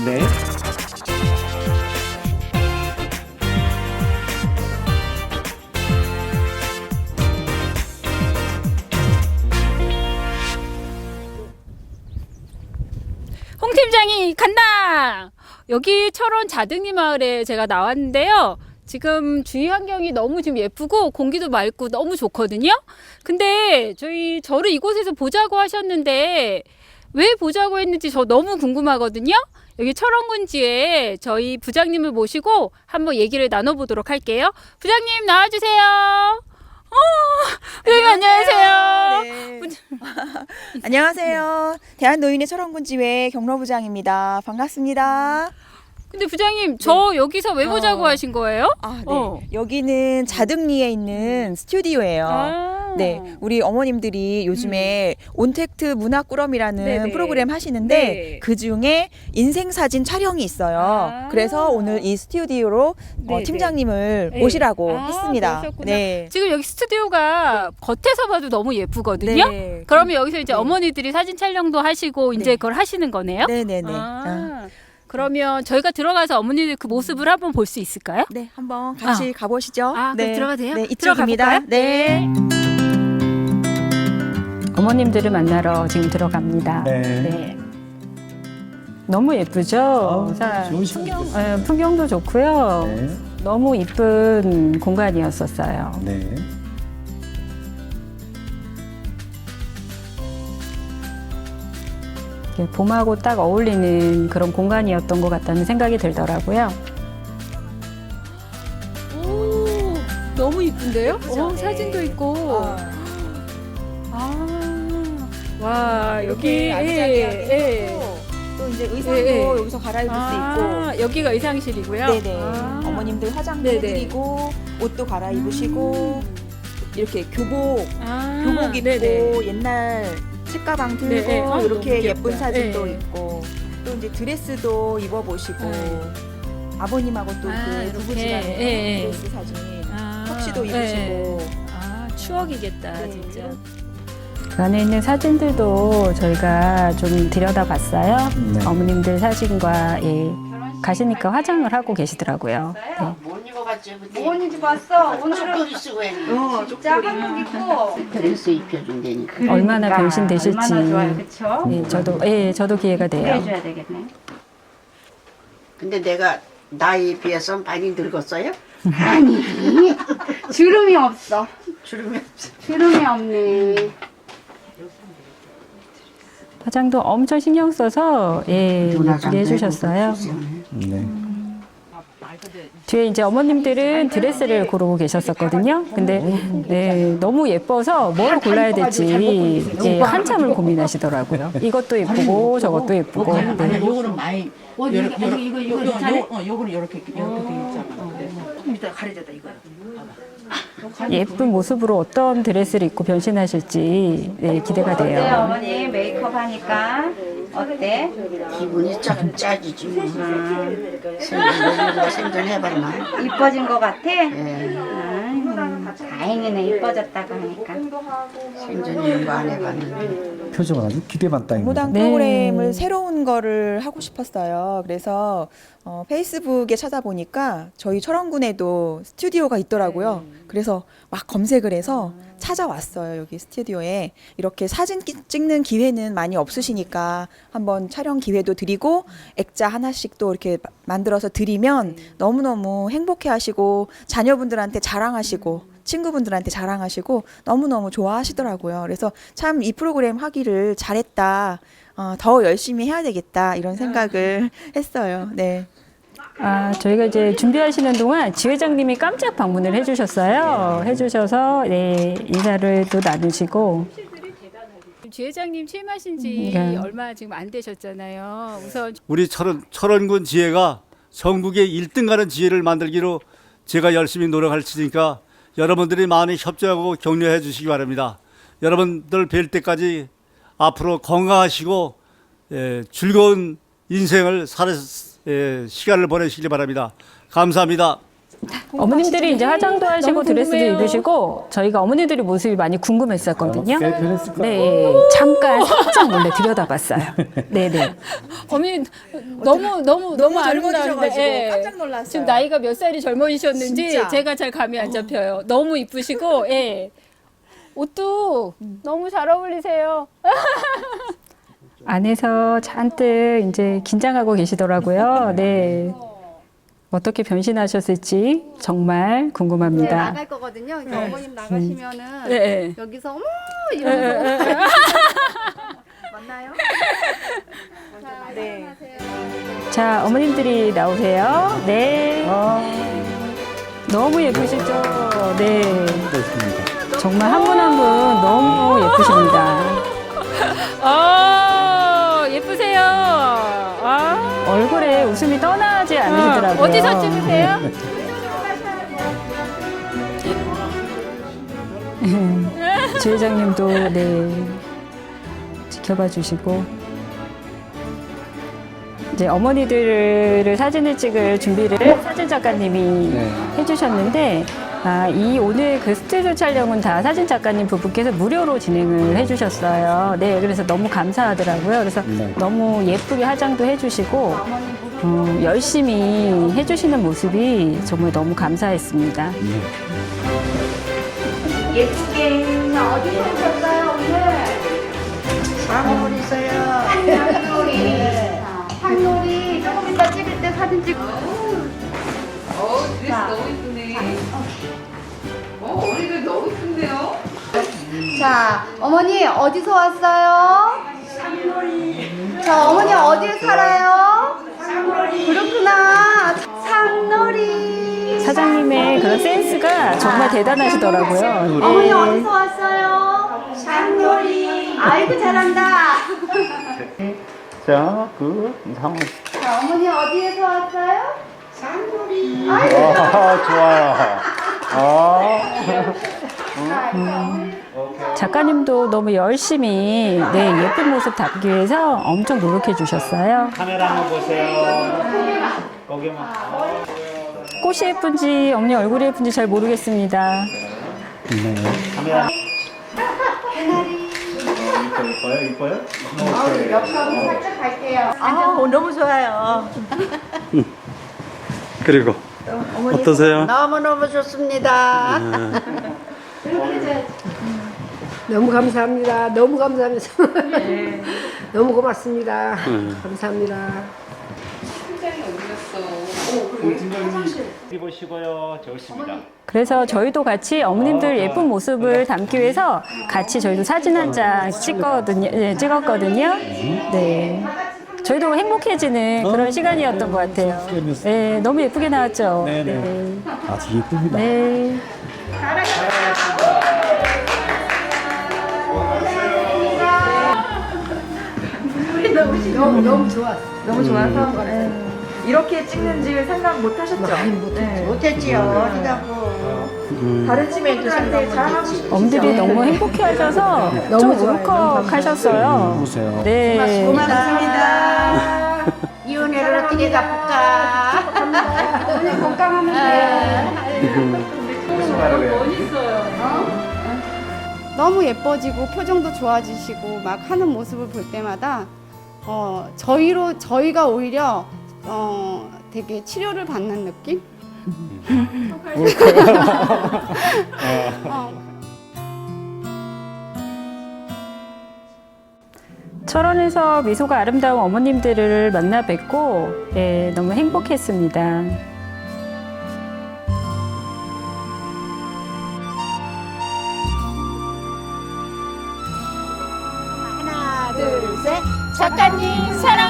네. 홍 팀장이 간다. 여기 철원 자등리 마을에 제가 나왔는데요. 지금 주위 환경이 너무 지금 예쁘고 공기도 맑고 너무 좋거든요. 근데 저희 저를 이곳에서 보자고 하셨는데 왜 보자고 했는지 저 너무 궁금하거든요. 여기 철원군지에 저희 부장님을 모시고 한번 얘기를 나눠보도록 할게요. 부장님 나와주세요. 어, 부장님 안녕하세요. 네. 안녕하세요. 대한노인의 철원군지회 경로부장입니다. 반갑습니다. 근데 부장님 저 여기서 왜 보자고 어. 하신 거예요? 아, 네. 어. 여기는 자등리에 있는 스튜디오예요. 아. 네, 우리 어머님들이 요즘에 온택트 문화 꾸러미라는 네네. 프로그램 하시는데 네. 그 중에 인생 사진 촬영이 있어요. 아. 그래서 오늘 이 스튜디오로 어, 네네. 팀장님을 네. 모시라고 아, 했습니다. 그러셨구나. 네. 지금 여기 스튜디오가 겉에서 봐도 너무 예쁘거든요. 네. 그러면 여기서 이제 네. 어머니들이 사진 촬영도 하시고 이제 네. 그걸 하시는 거네요. 네네네. 아. 아, 그러면 저희가 들어가서 어머니들 그 모습을 한번 볼 수 있을까요? 네, 한번 같이 가보시죠. 아, 네, 그럼 들어가도 돼요? 네, 들어가 이쪽입니다. 볼까요? 네. 어머님들을 만나러 지금 들어갑니다. 네. 너무 예쁘죠? 아, 자, 풍경. 예, 풍경도 좋고요. 네. 너무 이쁜 공간이었었어요. 네. 이렇게 봄하고 딱 어울리는 그런 공간이었던 것 같다는 생각이 들더라고요. 오, 너무 이쁜데요? 어, 네. 사진도 있고. 아. 아, 와, 여기, 여기 예, 예. 또 이제 의상도 예, 예. 여기서 갈아입을 아, 여기가 의상실이고요. 수 있고 네네 아. 어머님들 화장도 네네. 해드리고 옷도 갈아입으시고 이렇게 교복 아, 교복 입고 네네. 옛날 책가방 들고 네, 네. 아, 너무 이렇게 귀엽다. 예쁜 사진도 네. 있고 또 이제 드레스도 입어보시고 네. 아버님하고 또 아, 그 이렇게. 부부지간의 예, 예. 드레스 사진 아, 턱시도 예. 입으시고 아, 추억이겠다, 네, 진짜. 안에 있는 사진들도 저희가 좀 들여다봤어요. 네. 어머님들 사진과 예, 가시니까 화장을 하고 계시더라고요. 네. 못 입어봤지 그때 뭔 입고 왔어? 오늘은 쓰고 했는데 어, 진짜 한복 입고 드레스 입혀준다니까 얼마나 그러니까 변신되실지. 얼마나 좋아요, 그렇죠? 예, 저도 예, 저도 기회가 돼요. 해줘야 되겠네. 근데 내가 나이에 비해서 많이 늙었어요? 아니 주름이 없어. 주름이 없어 주름이 없네. 화장도 엄청 신경 써서 예, 예쁘게 해주셨어요. 네. 뒤에 이제 어머님들은 드레스를 고르고 계셨었거든요. 근데 네, 너무 예뻐서 뭘 골라야 될지 예, 한참을 고민하시더라고요. 이것도 예쁘고 저것도 예쁘고. 네. 요거는 많이 요거 요거 이거 이거 이거 요 어, 이렇게 돼 있잖아. 근데 좀 이따 가려졌다 이거. 예쁜 모습으로 어떤 드레스를 입고 변신하실지 네, 기대가 어때 돼요. 어머니 메이크업 하니까 어때? 기분이 좀 짜지지 뭐 생전 생전해봤나 이뻐진 것 같아? 예, 아이고, 다행이네 이뻐졌다고 하니까. 이런 거안 해봤는데 표정은 아주 기대만 땅입니다. 무당 네. 프로그램을 새로운 거를 하고 싶었어요. 그래서 어, 페이스북에 찾아보니까 저희 철원군에도 스튜디오가 있더라고요. 그래서 막 검색을 해서 찾아왔어요. 여기 스튜디오에 이렇게 사진 끼- 찍는 기회는 많이 없으시니까 한번 촬영 기회도 드리고 액자 하나씩 또 이렇게 마- 만들어서 드리면 너무너무 행복해하시고 자녀분들한테 자랑하시고 친구분들한테 자랑하시고 너무너무 좋아하시더라고요. 그래서 참 이 프로그램 하기를 잘했다. 어, 더 열심히 해야 되겠다. 이런 생각을 했어요. 네. 아, 저희가 이제 준비하시는 동안 지회장님이 깜짝 방문을 해주셨어요. 해주셔서 네, 인사를 또 나누시고. 지회장님 취임하신 지 네. 얼마 지금 안 되셨잖아요. 우선 우리 철원, 철원군 지혜가 전국에 1등 가는 지혜를 만들기로 제가 열심히 노력할 테니까 여러분들이 많이 협조하고 격려해 주시기 바랍니다. 여러분들 뵐 때까지 앞으로 건강하시고 예, 즐거운 인생을 살 예, 시간을 보내시기 바랍니다. 감사합니다. 어머님들이 이제 화장도 하시고 드레스도. 입으시고 저희가 어머니들이 모습이 많이 궁금했었거든요. 네, 그랬을 거예요. 네, 잠깐 살짝 몰래 들여다봤어요. 네, 네. 어머니 너무 너무 너무 젊어지셔가지고 예. 깜짝 놀랐어요. 지금 나이가 몇 살이 젊어지셨는지 진짜. 제가 잘 감이 안 잡혀요. 너무 이쁘시고 예. 옷도 너무 잘 어울리세요. 안에서 잔뜩 이제 긴장하고 계시더라고요. 네. 어떻게 변신하셨을지 정말 네, 궁금합니다. 나갈 거거든요. 그래서 어머님 나가시면은 네. 여기서 어머 이러면서 맞나요? 네. 자, 어머님들이 나오세요. 네. 너무 예쁘시죠? 네. 됐습니다. 정말 한 분 한 분 너무 예쁘십니다. 아, 예쁘세요. 아, 얼굴에 웃음이 떠나지 않으시더라고요. 어디서 찍으세요? 주 회장님도 네 지켜봐 주시고 이제 어머니들을 사진을 찍을 준비를 사진 작가님이 네. 해주셨는데 아, 이 오늘 그 스튜디오 촬영은 다 사진 작가님 부부께서 무료로 진행을 해주셨어요. 네, 그래서 너무 감사하더라고요. 그래서 네. 너무 예쁘게 화장도 해주시고 어, 열심히 해주시는 모습이 정말 너무 감사했습니다. 네. 예쁘게 어디서 오셨어요 오늘? 사모를 있어요. 사진 찍고. 자, 어머니 어디서 왔어요? 자, 어머니 어디에 살아요? 그렇구나. 상놀이. 사장님의 그런 센스가 정말 대단하시더라고요. 어머니 네. 어디서 왔어요? 상놀이. 아이고 잘한다. 자, 그 상황. 자, 어머니 어디에서 왔어요? 아이고. 아, 좋아요. 아. 작가님도 너무 열심히 네, 예쁜 모습 담기 위해서 엄청 노력해 주셨어요. 카메라 한번 보세요. 거기만. 꽃이 예쁜지 어머니 얼굴이 예쁜지 잘 모르겠습니다. 네. 카메라. 이뻐요, 이뻐요, 이뻐요? 옆으로 살짝 갈게요. 아, 너무 좋아요. 그리고 어떠세요? 너무너무 좋습니다. 너무 감사합니다. 너무 감사합니다. 너무 고맙습니다. 감사합니다. 입으시고요. 좋습니다. 그래서 저희도 같이 어머님들 예쁜 모습을 담기 위해서 같이 저희도 사진 한 장 찍거든요. 네, 찍었거든요. 네. 저희도 행복해지는 그런 시간이었던 것 같아요. 네, 너무 예쁘게 나왔죠. 네네. 네. 아주 예쁩니다. 네. 너무 좋았어. 너무 좋아서 네. 이렇게 찍는지 생각 못 하셨죠? 네. 못했지요. 어디다 뭐. 다른 친구들한테 자랑하고 싶으시죠? 엄들이 너무 행복해 하셔서 좀 울컥하셨어요. 보세요. 네. 고맙습니다. 이 은혜를 어떻게 갚을까? 오늘 건강하면 돼. 너무 예뻐지고 표정도 좋아지시고 막 하는 모습을 볼 때마다 어, 저희로 저희가 오히려 어, 되게 치료를 받는 느낌? 어, 철원에서 미소가 아름다운 어머님들을 만나 뵙고 예, 너무 행복했습니다. 하나, 둘, 셋. 작가님 사랑합니다.